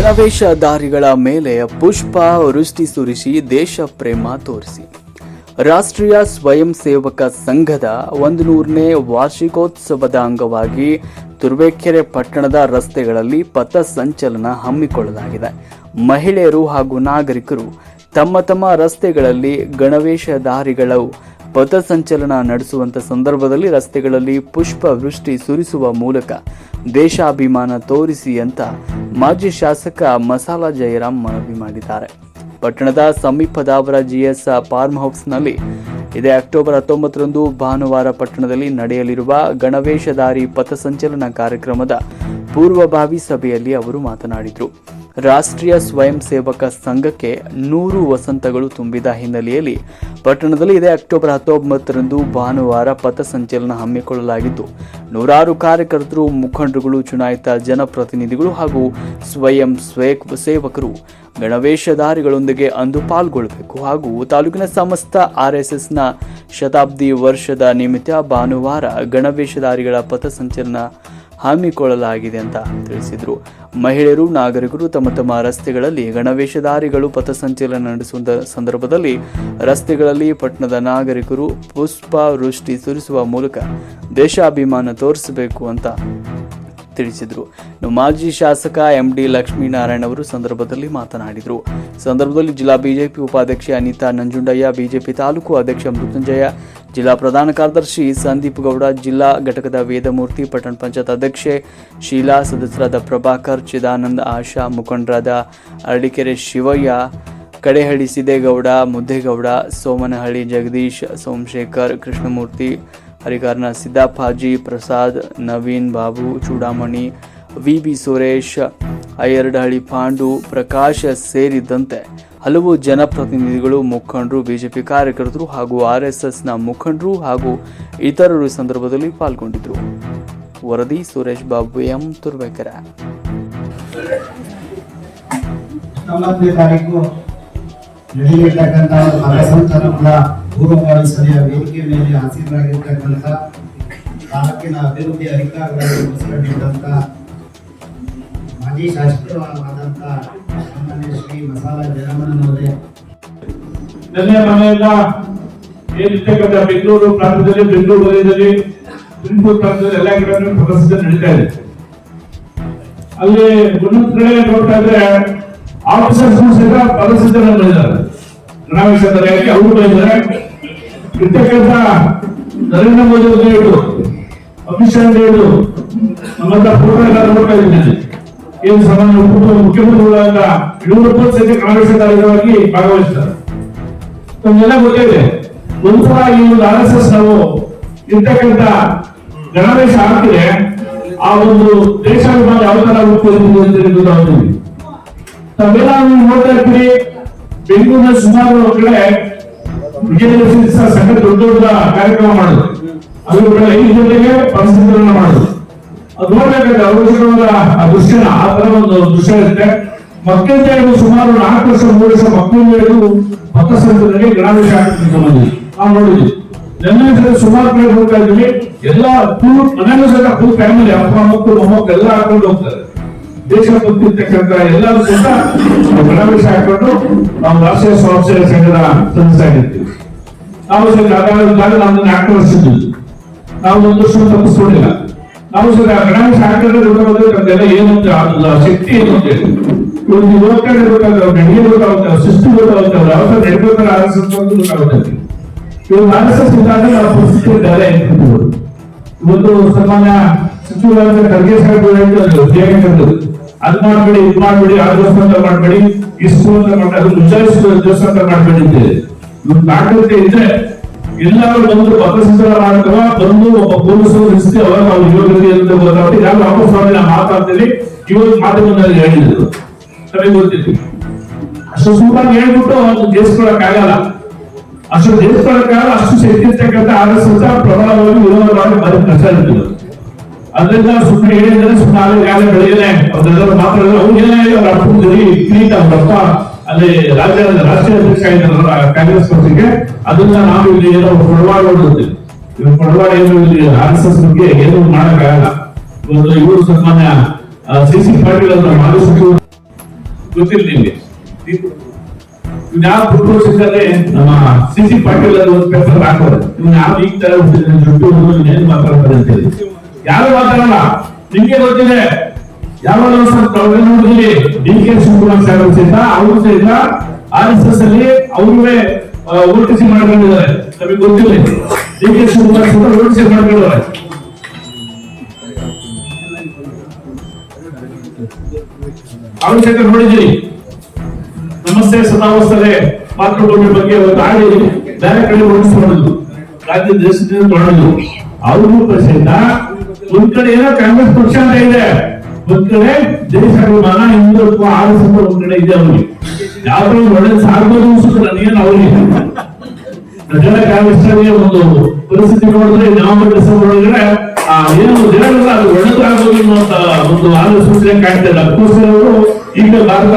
ಗಣವೇಷಧಾರಿಗಳ ಮೇಲೆ ಪುಷ್ಪ ವೃಷ್ಟಿ ಸುರಿಸಿ ದೇಶ ಪ್ರೇಮ ತೋರಿಸಿ. ರಾಷ್ಟ್ರೀಯ ಸ್ವಯಂ ಸೇವಕ ಸಂಘದ ಒಂದು ನೂರನೇ ವಾರ್ಷಿಕೋತ್ಸವದ ಅಂಗವಾಗಿ ತುರುವೇಕೆರೆ ಪಟ್ಟಣದ ರಸ್ತೆಗಳಲ್ಲಿ ಪಥ ಸಂಚಲನ ಹಮ್ಮಿಕೊಳ್ಳಲಾಗಿದೆ. ಮಹಿಳೆಯರು ಹಾಗೂ ನಾಗರಿಕರು ತಮ್ಮ ತಮ್ಮ ರಸ್ತೆಗಳಲ್ಲಿ ಗಣವೇಷಧಾರಿಗಳು ಪಥಸಂಚಲನ ನಡೆಸುವಂತ ಸಂದರ್ಭದಲ್ಲಿ ರಸ್ತೆಗಳಲ್ಲಿ ಪುಷ್ಪವೃಷ್ಟಿ ಸುರಿಸುವ ಮೂಲಕ ದೇಶಾಭಿಮಾನ ತೋರಿಸಿ ಅಂತ ಮಾಜಿ ಶಾಸಕ ಮಸಾಲ ಜಯರಾಮ್ ಮನವಿ ಮಾಡಿದ್ದಾರೆ. ಪಟ್ಟಣದ ಸಮೀಪದ ಅವರ ಜಿಎಸ್ ಫಾರ್ಮ್ ಹೌಸ್ನಲ್ಲಿ ಇದೇ ಅಕ್ಟೋಬರ್ ಹತ್ತೊಂಬತ್ತರಂದು ಭಾನುವಾರ ಪಟ್ಟಣದಲ್ಲಿ ನಡೆಯಲಿರುವ ಗಣವೇಶಧಾರಿ ಪಥಸಂಚಲನ ಕಾರ್ಯಕ್ರಮದ ಪೂರ್ವಭಾವಿ ಸಭೆಯಲ್ಲಿ ಅವರು ಮಾತನಾಡಿದರು. ರಾಷ್ಟ್ರೀಯ ಸ್ವಯಂ ಸೇವಕ ಸಂಘಕ್ಕೆ ನೂರು ವಸಂತಗಳು ತುಂಬಿದ ಹಿನ್ನೆಲೆಯಲ್ಲಿ ಪಟ್ಟಣದಲ್ಲಿ ಇದೇ ಅಕ್ಟೋಬರ್ ಹತ್ತೊಂಬತ್ತರಂದು ಭಾನುವಾರ ಪಥಸಂಚಲನ ಹಮ್ಮಿಕೊಳ್ಳಲಾಗಿದ್ದು ನೂರಾರು ಕಾರ್ಯಕರ್ತರು, ಮುಖಂಡರುಗಳು, ಚುನಾಯಿತ ಜನಪ್ರತಿನಿಧಿಗಳು ಹಾಗೂ ಸ್ವಯಂ ಸೇವಕರು ಗಣವೇಶಧಾರಿಗಳೊಂದಿಗೆ ಅಂದು ಪಾಲ್ಗೊಳ್ಳಬೇಕು ಹಾಗೂ ತಾಲೂಕಿನ ಸಮಸ್ತ ಆರ್ಎಸ್ಎಸ್ನ ಶತಾಬ್ದಿ ವರ್ಷದ ನಿಮಿತ್ತ ಭಾನುವಾರ ಗಣವೇಶಧಾರಿಗಳ ಪಥಸಂಚಲನ ಹಮ್ಮಿಕೊಳ್ಳಲಾಗಿದೆ ಅಂತ ತಿಳಿಸಿದರು. ಮಹಿಳೆಯರು, ನಾಗರಿಕರು ತಮ್ಮ ತಮ್ಮ ರಸ್ತೆಗಳಲ್ಲಿ ಗಣವೇಶಧಾರಿಗಳು ಪಥಸಂಚಲನ ನಡೆಸುವ ಸಂದರ್ಭದಲ್ಲಿ ರಸ್ತೆಗಳಲ್ಲಿ ಪಟ್ಟಣದ ನಾಗರಿಕರು ಪುಷ್ಪವೃಷ್ಟಿ ಸುರಿಸುವ ಮೂಲಕ ದೇಶಾಭಿಮಾನ ತೋರಿಸಬೇಕು ಅಂತ ತಿಳಿಸಿದರು. ಮಾಜಿ ಶಾಸಕ ಎಂ ಡಿ ಲಕ್ಷ್ಮೀನಾರಾಯಣ ಅವರು ಸಂದರ್ಭದಲ್ಲಿ ಮಾತನಾಡಿದರು. ಸಂದರ್ಭದಲ್ಲಿ ಜಿಲ್ಲಾ ಬಿಜೆಪಿ ಉಪಾಧ್ಯಕ್ಷೆ ಅನಿತಾ ನಂಜುಂಡಯ್ಯ, ಬಿಜೆಪಿ ತಾಲೂಕು ಅಧ್ಯಕ್ಷ ಮೃತ್ಯುಂಜಯ ಜಿಲ್ಲಾ ಪ್ರಧಾನ ಕಾರ್ಯದರ್ಶಿ ಸಂದೀಪ್ ಗೌಡ, ಜಿಲ್ಲಾ ಘಟಕದ ವೇದಮೂರ್ತಿ, ಪಟ್ಟಣ ಪಂಚಾಯತ್ ಅಧ್ಯಕ್ಷೆ ಶೀಲಾ, ಸದಸ್ಯರಾದ ಪ್ರಭಾಕರ್, ಚಿದಾನಂದ, ಆಶಾ, ಮುಖಂಡರಾದ ಅರಳಿಕೆರೆ ಶಿವಯ್ಯ, ಕಡೆಹಳ್ಳಿ ಸಿದ್ದೇಗೌಡ, ಮುದ್ದೇಗೌಡ, ಸೋಮನಹಳ್ಳಿ ಜಗದೀಶ್, ಸೋಮಶೇಖರ್, ಕೃಷ್ಣಮೂರ್ತಿ, ಹರಿಕಾರ್ನ ಸಿದ್ದಾಪಾಜಿ ಪ್ರಸಾದ್, ನವೀನ್ ಬಾಬು, ಚೂಡಾಮಣಿ, ವಿ ಬಿ ಸುರೇಶ್, ಅಯ್ಯರಡಹಳ್ಳಿ ಪಾಂಡು, ಪ್ರಕಾಶ್ ಸೇರಿದಂತೆ ಹಲವು ಜನಪ್ರತಿನಿಧಿಗಳು, ಮುಖಂಡರು, ಬಿಜೆಪಿ ಕಾರ್ಯಕರ್ತರು ಹಾಗೂ ಆರ್ಎಸ್ಎಸ್ನ ಮುಖಂಡರು ಹಾಗೂ ಇತರರು ಸಂದರ್ಭದಲ್ಲಿ ಪಾಲ್ಗೊಂಡಿದ್ದರು. ವರದಿ ಸುರೇಶ್ ಬಾಬು, ಎಂ. ತುರ್ಬೇಕರ ನಡೆಯಲಿರ್ತಕ್ಕಂಥ ಮತಸಂಚಲನದ ಪೂರ್ವಭಾವಿ ಸಭೆಯ ವೇದಿಕೆ ಮೇಲೆ ಆಸೀನರಾಗಿರ್ತಕ್ಕಂಥ ತಾಲೂಕಿನ ಅಭಿವೃದ್ಧಿ ಅಧಿಕಾರಿಗಳನ್ನು ಮುಗಿಸಿಕೊಂಡಿದ್ದಂಥ ಮಾಜಿ ಶಾಸಕರು ಆದಂಥ ಶ್ರೀ ಮಸಾಲ ಜಯರಾಮಣ್ಣನವರೇ ನೆನ್ನೆ ಮನೆಯಲ್ಲ ಏನಿರ್ತಕ್ಕಂಥ ಬೆಂಗಳೂರು ಪ್ರಾಂತ್ಯದಲ್ಲಿ, ಬೆಂಗಳೂರು ವಲಯದಲ್ಲಿ ತುಮಕೂರು ಪ್ರಾಂತ್ಯದಲ್ಲಿ ಎಲ್ಲ ಕಡೆ ಪ್ರದರ್ಶನ ನಡೀತಾ ಇದೆ. ಅಲ್ಲಿ ಒಂದೊಂದ್ ಕಡೆ ನೋಡ್ತಾ ಇದ್ರೆ ಆಫೀಸರ್ಸ್ ಸಹಿತ ಪ್ರದರ್ಶನ ಮಾಡಿದ್ದಾರೆ ಅವರು ಬಂದಿದ್ದಾರೆ ಇರ್ತಕ್ಕಂಥ ನರೇಂದ್ರ ಮೋದಿ ಅವರು ಹೇಳು, ಅಮಿತ್ ಶಾ ಅವರು ನಮ್ಮಂತ ಫೋಟೋ ಎಲ್ಲ ನೋಡ್ತಾ ಇದ್ದೀನಿ. ಸಾಮಾನ್ಯ ಉಪ ಮುಖ್ಯಮಂತ್ರಿಗಳಾದ ಯಡಿಯೂರಪ್ಪ ಕಾಂಗ್ರೆಸ್ ನವಾಗಿ ಭಾಗವಹಿಸ್ತಾರೆ ನಮ್ಗೆಲ್ಲ ಗೊತ್ತಿದೆ ಒಂದ್ಸಲ ಈ ಒಂದು ಆರ್ ಎಸ್ ಎಸ್ ನಾವು ಇರ್ತಕ್ಕಂಥ ಗಣವೇಶ ಆಗ್ತಿದೆ ಆ ಒಂದು ದೇಶಾಭಿಮಾನ ಯಾವ ತರ ಉಟ್ಕೊಳ್ತೀವಿ ಅಂತ ಗೊತ್ತಾಗ್ತೀವಿ ತಾವೆಲ್ಲ ನೀವು ನೋಡ್ತಾ ಇರ್ತೀರಿ, ಬೆಂಗಳೂರಿನ ಸುಮಾರು ಕಡೆ ವಿಜಯದಶಮಿ ದಿವಸ ಸಂಘ ದೊಡ್ಡ ದೊಡ್ಡ ಕಾರ್ಯಕ್ರಮ ಮಾಡೋದು ಅದ್ರ ಕಡೆ ಐದು ಗಂಟೆಗೆ ಪರಿಸ್ಥಿತಿಗಳನ್ನ ಮಾಡೋದು ಅದು ನೋಡ್ಬೇಕಾದ್ರೆ ಅವಶ್ಯಕವಾದ ಆ ದೃಶ್ಯನ ಆ ತರ ಒಂದು ದೃಶ್ಯ ಇರುತ್ತೆ. ಮಕ್ಕಳ ಇದು ಸುಮಾರು ನಾಲ್ಕು ವರ್ಷ, ಮೂರು ವರ್ಷ ಮಕ್ಕಳಿಗೆ ಇದು ಸಂಘದಲ್ಲಿ ಗಣವೇಶ ಹಾಕ್ತಿದ್ದು ನಮ್ಮಲ್ಲಿ ನಾವು ನೋಡಿದ್ವಿ. ನನ್ನ ಹೆಸರು ಸುಮಾರು ಕಡೆ ಹೋಗ್ತಾ ಇದ್ವಿ. ಎಲ್ಲ ಫುಲ್ ಸಹ ಫುಲ್ ಫ್ಯಾಮಿಲಿ ಅಪ್ಪ ಮಕ್ಕಳು ಮೊಮ್ಮಕ್ಕಳು ಎಲ್ಲ ಹಾಕೊಂಡು ಹೋಗ್ತಾರೆ. ದೇಶ ಇರ್ತಕ್ಕಂಥ ಎಲ್ಲರೂ ಸಹ ಗಣವೇಶ ಹಾಕೊಂಡು ನಾವು ರಾಷ್ಟ್ರೀಯ ಸ್ವಯಂ ಸಂಘದ ಸದಸ್ಯರಾಗಿರ್ತೀವಿ ನಾವು ಸಹ ನಾಲ್ಕು ವರ್ಷ ನಾವು ಒಂದು ವರ್ಷ ತಪ್ಪಿಸ್ಕೊಂಡಿಲ್ಲ. ನಾವು ಸರ್ ಗಣೇಶ ಹಾಕಿದ್ರೆ ಗೊತ್ತಾಗೋದು ನಮ್ದೆಲ್ಲ ಏನು ಅಂತ ಆ ಶಕ್ತಿ ಏನು ಅಂತ ಹೇಳಿ. ಇವ್ರು ನೀವು ಓದ್ಕೊಂಡು ಗೊತ್ತಾಗುತ್ತೆ, ಅವ್ರು ನಡಿಗೆ ಗೊತ್ತಾಗುತ್ತೆ ಶಿಸ್ತು ಗೊತ್ತಾಗುತ್ತೆ, ಅವ್ರು ಯಾವ ಎಸ್ ಗೊತ್ತಾಗುತ್ತೆ. ಇವ್ರು ಆರ್ ಎಸ್ ಎಸ್ ನಾವು ಪರಿಸ್ಥಿತಿ ಇದ್ದಾರೆ ಇವತ್ತು ಸನ್ಮಾನ್ಯ ಸಚಿವರಾದ ಖರ್ಗೆ ಸಾಹೇಬ್ ಹೇಳಿದ್ರು ಅದ್ ಮಾಡ್ಬೇಡಿ, ಇದ್ ಮಾಡ್ಬೇಡಿ, ಆ ಅಂತ ಮಾಡ್ಬೇಡಿ, ಇಷ್ಟು ಅಂತ ಮಾಡ್ಬೇಡಿ, ಅದು ಮುಜಾಯಿಸ್ ದಿವಸ ಅಂತ ಮಾಡ್ಬೇಡಿ ಅಂತ. ಇವ್ರು ನಾಟಕತೆ ಇದ್ರೆ ಎಲ್ಲರೂ ಬಂದು ಪತ್ರಸಂಚಲನ ಮಾಡ್ತಾವ ಬಂದು ಒಬ್ಬ ಪೊಲೀಸರು ನಿಲ್ಲಿಸಿ ಅವರ ನಾವು ಯೋಗ್ಯತೆ ಅಂತ ಗೊತ್ತಾಗುತ್ತೆ ಯಾರು ಮಾಡಿ ನಾವು ಮಾತಾಡ್ತೀವಿ. ಇವತ್ತು ಮಾಧ್ಯಮದಲ್ಲಿ ಹೇಳಿದ್ರು. ನಮಗೆ ಗೊತ್ತಿತ್ತು. ಅಷ್ಟು ಸುಮ್ಮನೆ ಹೇಳ್ಬಿಟ್ಟು ಅದು ಜಯಿಸ್ಕೊಳಕ್ ಆಗಲ್ಲ. ಅಷ್ಟು ಜಯಿಸ್ಕೊಳಕ್ಕಾಗಲ್ಲ ಅಷ್ಟು ಶಕ್ತಿ ಇರ್ತಕ್ಕಂಥ ಆರ್ ಎಸ್ ಪ್ರಬಲವಾಗಿ ವಿರೋಧವಾಗಿ ಬರ ಕಷ್ಟ ಇರ್ತಿದ್ರು ಅದರಿಂದ ಸುಮ್ಮನೆ ಹೇಳಿದ್ರೆ ಸುಮ್ಮನೆ ಬೆಳಗ್ಗೆ ಅವ್ರೆಲ್ಲರೂ ಮಾತಾಡಿದ್ರೆ ಅವ್ರು ಏನೇ ಅವ್ರ ಅಪ್ಪಂದಿರಿ ಅವ್ರ ಅವ್ರಪ್ಪ ಅಲ್ಲಿ ರಾಜ್ಯ, ರಾಷ್ಟ್ರೀಯ ಅಧ್ಯಕ್ಷ ಆಗಿದ್ದಾರಲ್ಲ ಕಾಂಗ್ರೆಸ್ ಪಕ್ಷಕ್ಕೆ ಅದನ್ನ ನಾವು ಇಲ್ಲಿ ಏನೋ ಕೊಡವಾಡ ನೋಡುತ್ತೆ ಇವ್ರು ಕೊಡವಾಡ ಏನು ಇಲ್ಲಿ. ಆರ್ ಎಸ್ ಎಸ್ ಬಗ್ಗೆ ಏನು ಮಾಡಕ್ಕಾಗಲ್ಲ. ಒಂದು ಇವರು ಸನ್ಮಾನ್ಯ ಸಿ ಸಿ ಪಾಟೀಲ್ ಅವರ ಮಾಜಿ ಸಚಿವರು ಗೊತ್ತಿಲ್ಲ ನಿಮ್ಗೆ. ಇವ್ನ ಯಾವ ಪ್ರಪೋಸಿದ್ದಾರೆ ನಮ್ಮ ಸಿ ಸಿ ಪಾಟೀಲ್ ಅವರು ಒಂದು ಪೇಪರ್ ಹಾಕೋದು ಇವ್ನ ಯಾವ ಈಗ ತರ ಹುಡುಗರು ಏನ್ ಮಾತಾಡ್ತಾರೆ ಅಂತ ಹೇಳಿ. ಯಾರು ಮಾತಾಡಲ್ಲ? ನಿಮ್ಗೆ ಗೊತ್ತಿದೆ. ನೋಡಿದ್ರಿ ಡಿ ಕೆ ಅವರು ಗೊತ್ತಿಲ್ಲ. ಡಿ ಕೆ ಅವ್ರ ನಮಸ್ತೆ ಸದಾವಸ್ಥೆ ಮಾತೃಭೂಮಿ ಬಗ್ಗೆ ಒಂದು ಬೇರೆ ಕಡೆ ಓಡಿಸ್ಕೊಳ್ಳೋದು ರಾಜ್ಯ ದೇಶದಿಂದ ಅವ್ರಿಗೂ ಸಹಿತ ಒಂದ್ ಕಡೆ ಏನೋ ಕಾಂಗ್ರೆಸ್ ಪಕ್ಷ ಅಂತ ಕಡೆ ದೇಶಾಭಿಮಾನ ಹಿಂದುತ್ವ ಆರಿಸಿದ ಒಂದ್ ಕಡೆ ಇದೆ ಅವ್ರಿಗೆ. ಯಾವ್ದು ಒಳ್ಳೆ ಸಾರ್ಬೋದು ಸೂತ್ರ ಏನು ಅವ್ರಿಗೆ. ಪ್ರಜಲ ಕಾಂಗ್ರೆಸ್ನಲ್ಲಿ ಒಂದು ಪರಿಸ್ಥಿತಿ ನೋಡಿದ್ರೆ ನವೆಂಬರ್ ಡಿಸೆಂಬರ್ ಒಳಗಡೆ ಆ ಏನು ಜನರಲ್ಲ ಅದು ಒಳ್ಳೆದಾಗೋದು ಅನ್ನುವಂತ ಒಂದು ಆಲೋಚನೆ ಕಾಣ್ತಾ ಇಲ್ಲ. ಅದಕ್ಕೋಸ್ಕರ ಅವರು ಈಗ ಭಾರತ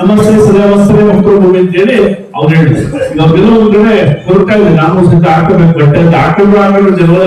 ನಮಸ್ತೆ ಸದಾವಸ್ತರೆ ಮಕ್ಕಳು ಭೂಮಿ ಅಂತ ಹೇಳಿ ಅವ್ರು ಹೇಳಿದ್ರು. ಈಗ ಅವ್ರಿಗೆಲ್ಲ ಒಂದ್ ಕಡೆ ಹೊರಟಾ ಇದೆ ನಾನು ಸಹಿತ ಹಾಕಬೇಕು ಬಟ್ಟೆ ಅಂತ ಹಾಕೊಂಡು ಹಾಕೊಂಡು ಜನರು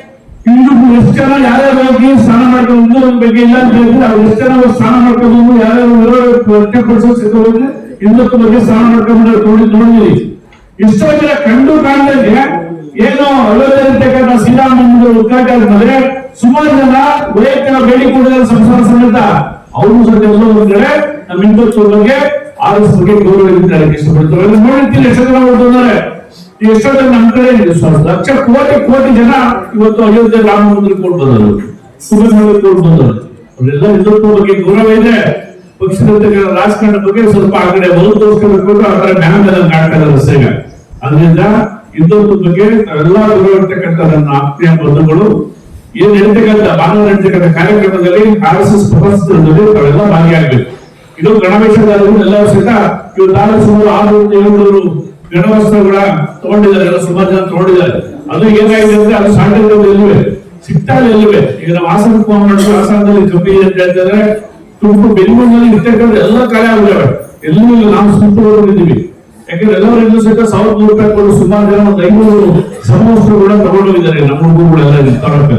ಹಿಂದೂ ಎಷ್ಟು ಜನ ಯಾರ್ಯಾರು ಹೋಗಿ ಸ್ನಾನ ಮಾಡ್ಕೊಂಡು ಬಗ್ಗೆ ಇಲ್ಲ ಅಂತ ಹೇಳಿದ್ರೆ ಅವ್ರು ಎಷ್ಟು ಜನ ಸ್ನಾನ ಮಾಡ್ಕೊಂಡು ಯಾರ್ಯಾರು ವ್ಯಕ್ತಪಡಿಸೋ ಸಿದ್ಧ ಹೋಗಿ ಹಿಂದುತ್ವ ಬಗ್ಗೆ ಸ್ನಾನ ಮಾಡ್ಕೊಂಡು ನೋಡಿ ನೋಡಿದ್ರಿ ಎಷ್ಟೋ ಜನ ಕಂಡು ಕಾಣದಂಗೆ ಏನೋ ಅಯೋಧ್ಯೆಯಲ್ಲಿರ್ತಕ್ಕಂಥ ಶ್ರೀರಾಮನ ಉದ್ಘಾಟನೆ ಮಾಡಿದ್ರೆ ಸುಮಾರು ಜನ ವೈಯಕ್ತಿಕ ಬೇಡಿ ಕೊಡಿದ ಸಂಸಾರ ಸಮೇತ ಅವರು ಸಹ ಎಲ್ಲೋ ನಮ್ಮ ಹಿಂದುತ್ವ ಬಗ್ಗೆ ಬಗ್ಗೆ ಗೌರವ ಇದ್ದಾರೆ. ನೋಡಿರ್ತೀನಿ ಎಷ್ಟೋ ಜನ ಓದಿದ್ದಾರೆ ಎಷ್ಟೋ ಜನ ನಮ್ಮ ಕಡೆ ಲಕ್ಷ ಕೋಟಿ ಕೋಟಿ ಜನ ಇವತ್ತು ಅಯೋಧ್ಯೆ ರಾಮ ಮಂದಿರ ಕೊಟ್ಟು ಬಂದರು ಸುಗಂಧ ಕೊಟ್ಟು ಬಂದರು ಅವರೆಲ್ಲ ಹಿಂದುತ್ವ ಬಗ್ಗೆ ಗೌರವ ಇದೆ. ಪಕ್ಷದ ರಾಜಕಾರಣ ಬಗ್ಗೆ ಸ್ವಲ್ಪ ಆ ಕಡೆ ಒಲವು ತೋರಿಸ್ಕೊಂಡು ಆ ಕಡೆ ಜ್ಞಾನ ಕಾಣ್ತಾ ಇದ್ದಾರೆ ಸೇವೆ ಅದರಿಂದ ಹಿಂದುತ್ವ ಬಗ್ಗೆ ಎಲ್ಲ ಗೌರವ ಇರ್ತಕ್ಕಂಥ ನನ್ನ ಆತ್ಮೀಯ ಬಂಧುಗಳು, ಏನ್ ಹೇಳ್ತಕ್ಕಂಥ ಭಾನುವಾರ ನಡೀತಕ್ಕಂಥ ಕಾರ್ಯಕ್ರಮದಲ್ಲಿ ಆರ್ ಎಸ್ ಎಸ್ ಪ್ರಪಂಚದಲ್ಲಿ ತಾವೆಲ್ಲ ಭಾಗಿಯಾಗಬೇಕು. ಇದು ಗಣವೇಶದಾರರು ಎಲ್ಲರೂ ಸಹಿತ ಇವತ್ತು ಸುಮಾರು ಆರು ಏಳು ಗಣವಸ್ತ್ರಗಳ ತಗೊಂಡಿದ್ದಾರೆ, ಎಲ್ಲ ಸುಮಾರು ಜನ ತಗೊಂಡಿದ್ದಾರೆ. ಅದು ಏನಾಗಿದೆ ಅಂದ್ರೆ ಅದು ಸಾಂಡಲ್ಗಳು ಎಲ್ಲಿವೆ? ಸಿಗ್ತಾ ಎಲ್ಲಿವೆ? ಈಗ ನಾವು ಹಾಸನ ಫೋನ್ ಮಾಡಿದ್ರು ಹಾಸನದಲ್ಲಿ ಕಮ್ಮಿ ಇದೆ ಅಂತ ಹೇಳ್ತಾರೆ. ತುಂಬ ಬೆಂಗಳೂರಿನಲ್ಲಿ ಇರ್ತಕ್ಕಂಥ ಎಲ್ಲ ಕಾರ್ಯ ಆಗಿದ್ದಾವೆ ಎಲ್ಲೂ ಇಲ್ಲ. ನಾವು ಸುಮ್ಮನೆ ಹೋಗಿದ್ದೀವಿ ಯಾಕಂದ್ರೆ ಎಲ್ಲರೂ ಸಹಿತ ಸಾವಿರದ ನೂರು ರೂಪಾಯಿ ಕೊಟ್ಟು ಸುಮಾರು ಜನ ಒಂದು ಐನೂರು ಸಮವಸ್ತ್ರಗಳನ್ನ ತಗೊಂಡೋಗಿದ್ದಾರೆ ನಮ್ಮ ಹುಡುಗರುಗಳೆಲ್ಲ ತಗೊಳಕ್ಕೆ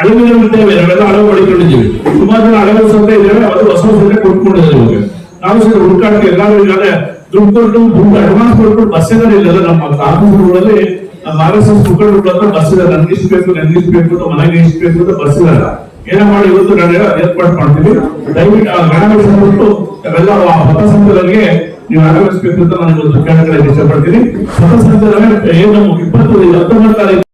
ಅಳವಿನ ಇದ್ದೇವೆ ನಾವೆಲ್ಲ ಮಾಡಿಕೊಂಡಿದ್ದೀವಿ ಸುಮಾರು ಜನ ಅಳವೆ ಸಂತೆ ಇದ್ದೇವೆ. ಅದು ಹೊಸ ಹೊಸ ಕೊಟ್ಕೊಂಡಿದ್ದಾರೆ ಇವಾಗ. ನಾವು ಸಹ ಹುಡುಕಾಟಕ್ಕೆ ಎಲ್ಲರೂ ಇದ್ದಾರೆ. ದುಡ್ಡು ಕೊಟ್ಟು ದುಡ್ಡು ಅಡ್ವಾನ್ಸ್ ಕೊಟ್ಟು ಬಸ್ ಇದ್ದಾರೆ ಇಲ್ಲ ನಮ್ಮ ಕಾನೂನುಗಳಲ್ಲಿ ನಮ್ಮ ಆರ್ ಎಸ್ ಎಸ್ ಮುಖಂಡರು ಹತ್ರ ಬಸ್ ಇದೆ ನನ್ಗೆ ಇಷ್ಟು ಬೇಕು ನನ್ಗೆ ಇಷ್ಟು ಬೇಕು ಅಂತ ಮನೆಗೆ ಇಷ್ಟು ಬೇಕು ಅಂತ ಬಸ್ ಇರಲ್ಲ ಏನ ಮಾಡಿ ಇವತ್ತು ನಾನು ಏರ್ಪಾಡು ಮಾಡ್ತೀವಿ ದಯವಿಟ್ಟು ಆ ಗಣವೇಶ ಬಿಟ್ಟು ಅವೆಲ್ಲ ಪಥಸಂಚಲರಿಗೆ ನೀವು ಆಗಮಿಸಬೇಕು ಅಂತ ನಾನು ಇವತ್ತು ಕೇಳಕ್ಕೆ ಇಷ್ಟಪಡ್ತೀನಿ. ಪಥಸಂಚಲನ ಏನು ಇಪ್ಪತ್ತು ಹತ್ತೊಂಬತ್ತು ತಾರೀಕು